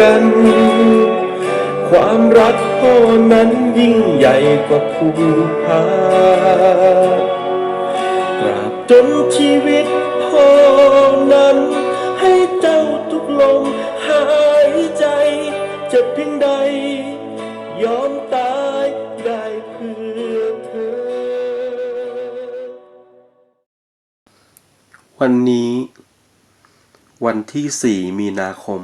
กัน ความรักพ่อนั้นยิ่งใหญ่กว่าภูผาตราบจนชีวิตพ่อนั้น ให้เจ้าทุกลมหายใจจะเพียงใด ยอมตายได้เพื่อเธอ วันนี้วันที่ 4 มีนาคม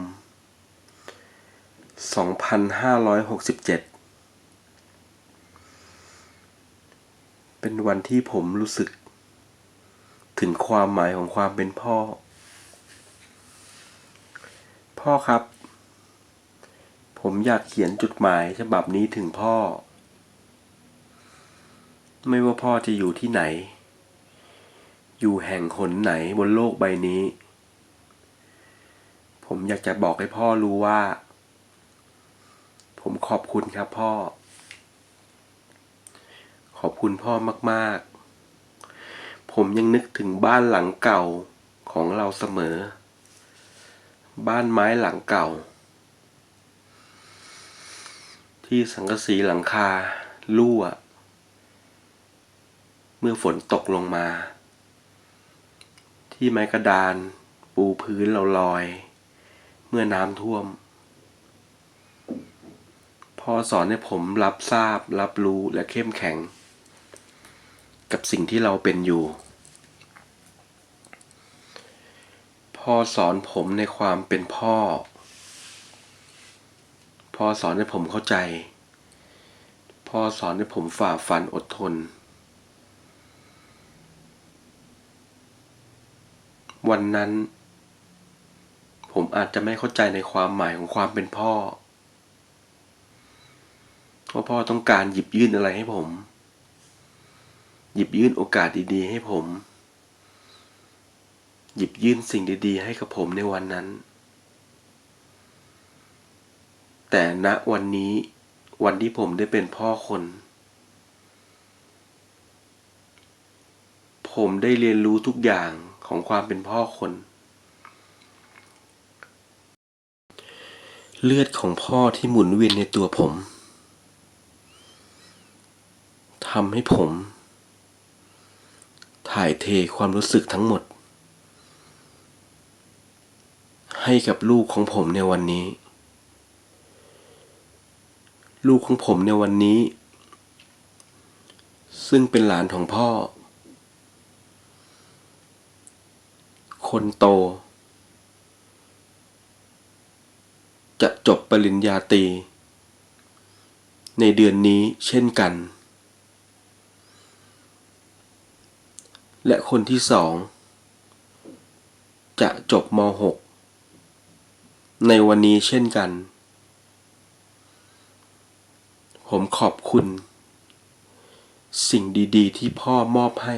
2567 เป็นวันที่ผมรู้สึก ถึงความหมายของความเป็นพ่อ พ่อครับ ผมอยากเขียนจดหมายฉบับนี้ถึงพ่อ ไม่ว่าพ่อจะอยู่ที่ไหน อยู่แห่งหนไหนบนโลกใบนี้ ผมอยากจะบอกให้พ่อรู้ว่า ผมขอบคุณครับพ่อ ขอบคุณพ่อมากๆ ผมยังนึกถึงบ้านหลังเก่าของเราเสมอ บ้านไม้หลังเก่า ที่สังกะสีหลังคารั่ว เมื่อฝนตกลงมา ที่ไม้กระดาน ปูพื้นเราลอย เมื่อน้ำท่วม พ่อสอนให้ผมรับทราบ รับรู้และเข้มแข็ง กับสิ่งที่เราเป็นอยู่พ่อสอนผมในความเป็นพ่อ พ่อสอนให้ผมเข้าใจ พ่อสอนให้ผมฝ่าฟันอดทน วันนั้น ผมอาจจะไม่เข้าใจในความหมายของความเป็นพ่อ ว่าพ่อต้องการหยิบยื่นอะไรให้ผม หยิบยื่นโอกาสดีๆ ให้ผม หยิบยื่นสิ่งดีๆ ให้กับผมในวันนั้น แต่ณวันนี้วันที่ผมได้เป็นพ่อคน ผมได้เรียนรู้ทุกอย่างของความเป็นพ่อคน เลือดของพ่อที่หมุนเวียนในตัวผม ทำให้ผม ถ่ายเทความรู้สึกทั้งหมด ให้กับลูกของผมในวันนี้ ลูกของผมในวันนี้ ซึ่งเป็นหลานของพ่อ คนโต จะจบปริญญาตรีในเดือนนี้เช่นกัน และคนที่สองจะจบม .6 ในวันนี้เช่นกัน ผมขอบคุณ สิ่งดีๆ ที่พ่อมอบให้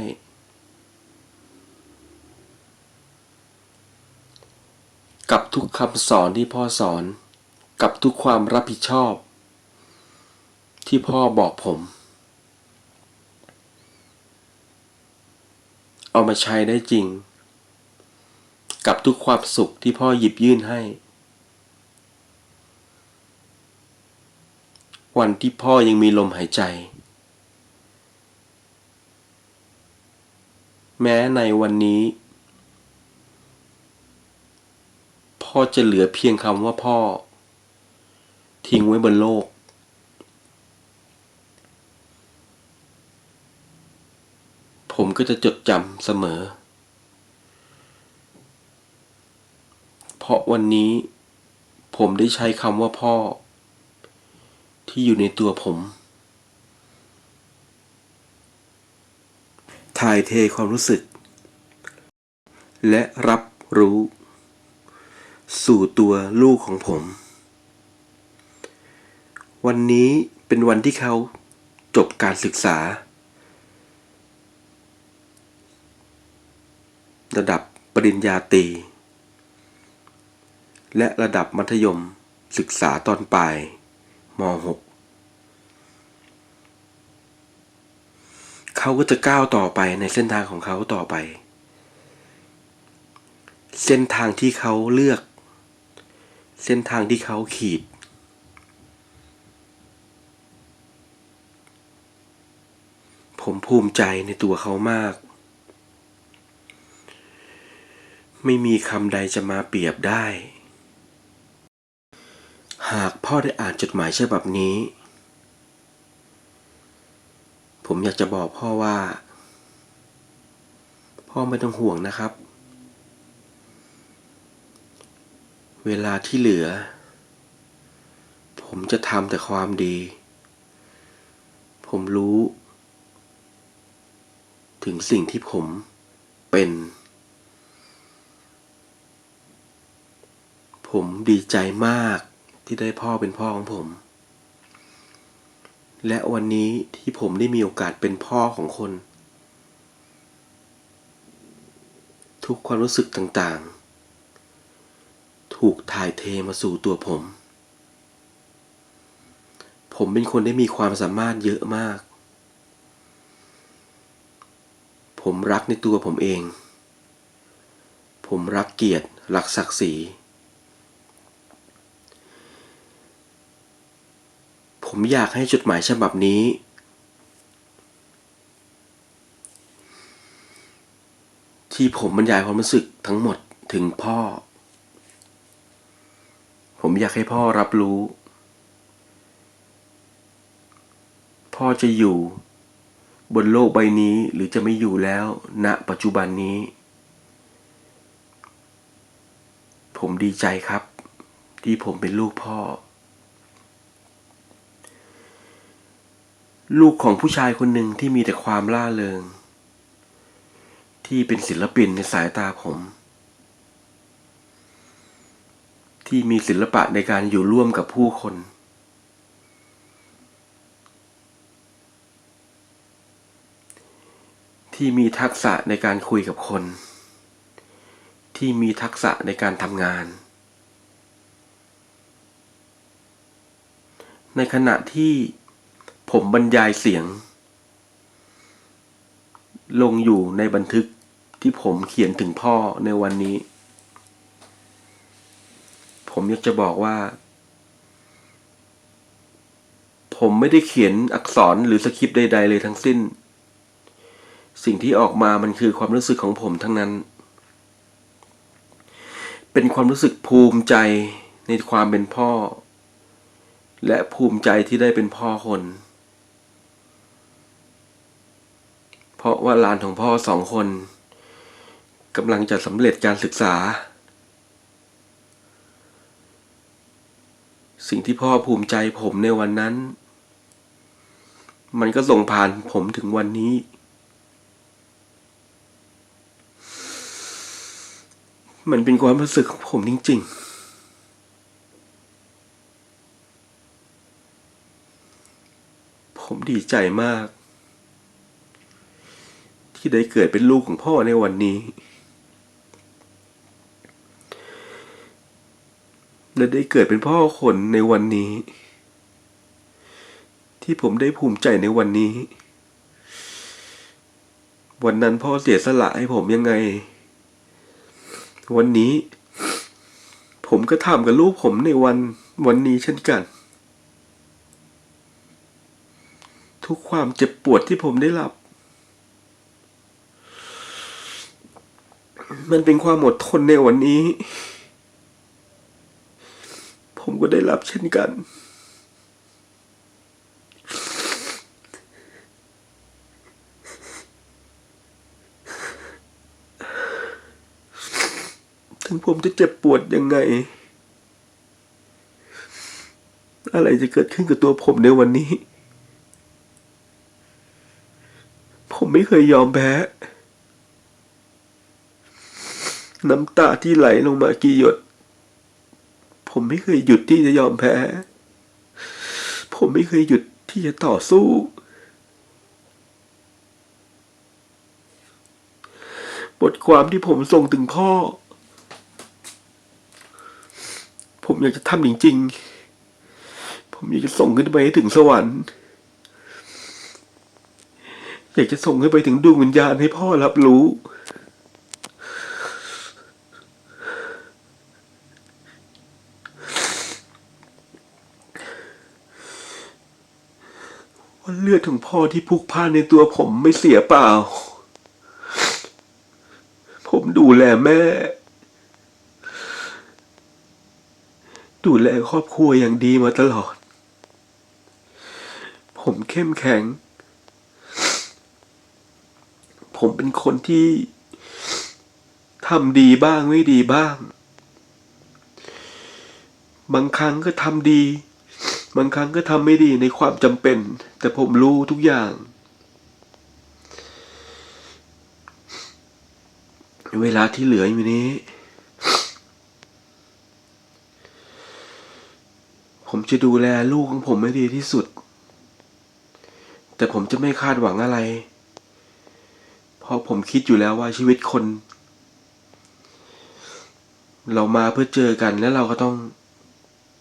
กับทุกคำสอนที่พ่อสอน กับทุกความรับผิดชอบ ที่พ่อบอกผม เอามาใช้ได้จริง กับทุกความสุขที่พ่อหยิบยื่นให้ วันที่พ่อยังมีลมหายใจ แม้ในวันนี้ พ่อจะเหลือเพียงคำว่าพ่อ ทิ้งไว้บนโลก ผมก็จะจดจำเสมอ เพราะวันนี้ ผมได้ใช้คำว่าพ่อ ที่อยู่ในตัวผม ถ่ายเทความรู้สึก และรับรู้ สู่ตัวลูกของผม วันนี้เป็นวันที่เขาจบการศึกษา ระดับปริญญาตรีและระดับมัธยมศึกษาตอนปลายม .6 เขาก็จะก้าวต่อไปในเส้นทางของเขาต่อไป เส้นทางที่เขาเลือก เส้นทางที่เขาขีด ผมภูมิใจในตัวเขามาก ไม่มีคำใดจะมาเปรียบได้ หากพ่อได้อ่านจดหมายฉบับนี้ ผมอยากจะบอกพ่อว่า พ่อไม่ต้องห่วงนะครับ เวลาที่เหลือ ผมจะทำแต่ความดี ผมรู้ ถึงสิ่งที่ผมเป็น ผมดีใจมากที่ได้พ่อเป็นพ่อของผม และวันนี้ที่ผมได้มีโอกาสเป็นพ่อของคน ทุกความรู้สึกต่างๆ ถูกถ่ายเทมาสู่ตัวผม ผมเป็นคนได้มีความสามารถเยอะมาก ผมรักในตัวผมเอง ผมรักเกียรติรักศักดิ์ศรี ผมอยากให้จดหมายฉบับนี้ ที่ผมบรรยายความรู้สึกทั้งหมดถึงพ่อ ผมอยากให้พ่อรับรู้ พ่อจะอยู่ บนโลกใบนี้หรือจะไม่อยู่แล้วณปัจจุบันนี้ ผมดีใจครับ ที่ผมเป็นลูกพ่อ ลูกของผู้ชายคนหนึ่งที่มีแต่ความล่าเริง ที่เป็นศิลปินในสายตาผม ที่มีศิลปะในการอยู่ร่วมกับผู้คน ที่มีทักษะในการคุยกับคน ที่มีทักษะในการทำงาน ในขณะที่ ผมบรรยายเสียง ลงอยู่ในบันทึกที่ผมเขียนถึงพ่อในวันนี้ ผมอยากจะบอกว่า ผมไม่ได้เขียนอักษรหรือสคริปต์ใด ๆ เลยทั้งสิ้น สิ่งที่ออกมามันคือความรู้สึกของผมทั้งนั้น เป็นความรู้สึกภูมิใจในความเป็นพ่อ และภูมิใจที่ได้เป็นพ่อคน เพราะว่าหลานของพ่อสองคนกำลังจะสำเร็จการศึกษา สิ่งที่พ่อภูมิใจผมในวันนั้น มันก็ส่งผ่านผมถึงวันนี้ มันเป็นความรู้สึกของผมจริง ๆผมดีใจมาก ที่ได้เกิดเป็นลูกของพ่อในวันนี้ และได้เกิดเป็นพ่อคนในวันนี้ ที่ผมได้ภูมิใจในวันนี้ วันนั้นพ่อเสียสละให้ผมยังไง วันนี้ ผมก็ทำกับลูกผมในวันวันนี้เช่นกันทุกความเจ็บปวดที่ผมได้รับ มันเป็นความอดทนในวันนี้ ผมก็ได้รับเช่นกัน ถึงผมจะเจ็บปวดยังไง อะไรจะเกิดขึ้นกับตัวผมในวันนี้ ผมไม่เคยยอมแพ้ น้ำตาที่ไหลลงมากี่หยด ผมไม่เคยหยุดที่จะยอมแพ้ ผมไม่เคยหยุดที่จะต่อสู้ บทความที่ผมส่งถึงพ่อ ผมอยากจะทำจริงๆ ผมอยากจะส่งขึ้นไปให้ถึงสวรรค์อยากจะส่งขึ้นไปถึงดวงวิญญาณให้พ่อรับรู้ เลือดของพ่อที่พุกพ่านในตัวผมไม่เสียเปล่า ผมดูแลแม่ ดูแลครอบครัวอย่างดีมาตลอด ผมเข้มแข็ง ผมเป็นคนที่ทำดีบ้างไม่ดีบ้าง บางครั้งก็ทำดี บางครั้งก็ทำไม่ดีในความจำเป็น แต่ผมรู้ทุกอย่าง เวลาที่เหลืออยู่นี้ ผมจะดูแลลูกของผมให้ดีที่สุด แต่ผมจะไม่คาดหวังอะไร เพราะผมคิดอยู่แล้วว่าชีวิตคน เรามาเพื่อเจอกันแล้วเราก็ต้อง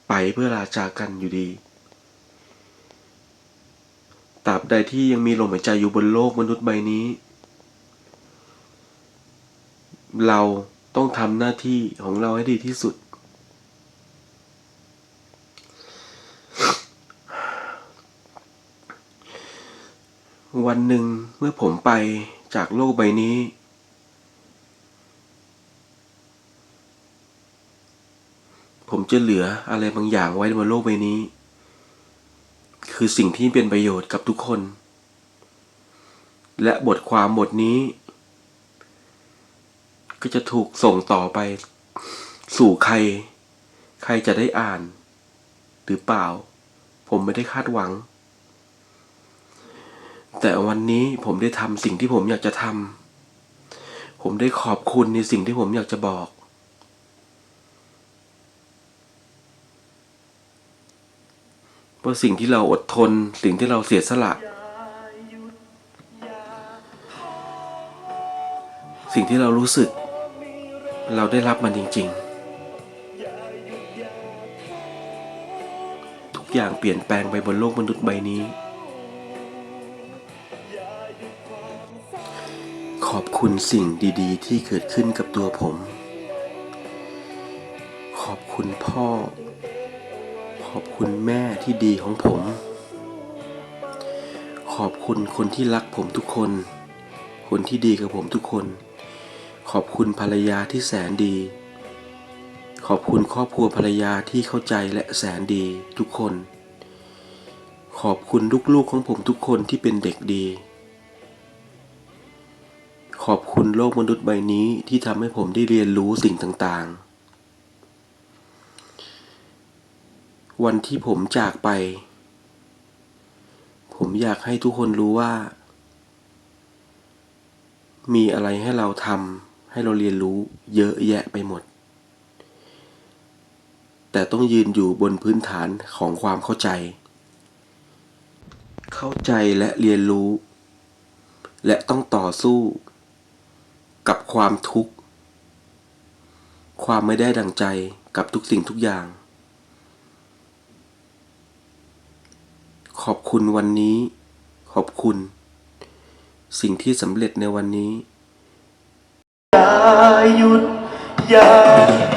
ไปเพื่อลาจากกันอยู่ดี ตราบ ใดที่ยังมีลมหายใจอยู่บนโลกมนุษย์ใบนี้ เราต้องทำหน้าที่ของเราให้ดีที่สุด วันหนึ่งเมื่อผมไปจากโลกใบนี้ ผมจะเหลืออะไรบางอย่างไว้บนโลกใบนี้ คือสิ่งที่เป็นประโยชน์กับทุกคน และบทความบทนี้ ก็จะถูกส่งต่อไป สู่ใคร ใครจะได้อ่าน หรือเปล่า ผมไม่ได้คาดหวัง แต่วันนี้ผมได้ทำสิ่งที่ผมอยากจะทำผมได้ขอบคุณในสิ่งที่ผมอยากจะบอก เพราสิ่งที่เราอดทน สิ่งที่เราเสียสละ สิ่งที่เรารู้สึก เราได้รับมันจริง ๆ ทุกอย่างเปลี่ยนแปลงไปบนโลกมนุษย์ใบนี้ ขอบคุณสิ่งดีๆ ที่เกิดขึ้นกับตัวผม ขอบคุณพ่อ คุณแม่ที่ดีของผม ขอบคุณคนที่รักผมทุกคน คนที่ดีกับผมทุกคน ขอบคุณภรรยาที่แสนดี ขอบคุณครอบครัวภรรยาที่เข้าใจและแสนดีทุกคน ขอบคุณลูกๆของผมทุกคนที่เป็นเด็กดี ขอบคุณโลกมนุษย์ใบนี้ที่ทำให้ผมได้เรียนรู้สิ่งต่างๆ วันที่ผมจากไป ผมอยากให้ทุกคนรู้ว่า มีอะไรให้เราทำให้เราเรียนรู้เยอะแยะไปหมด แต่ต้องยืนอยู่บนพื้นฐานของความเข้าใจ เข้าใจและเรียนรู้ และต้องต่อสู้ กับความทุกข์ ความไม่ได้ดังใจกับทุกสิ่งทุกอย่าง ขอบคุณวันนี้ ขอบคุณ สิ่งที่สำเร็จในวันนี้ อย่าหยุด อย่า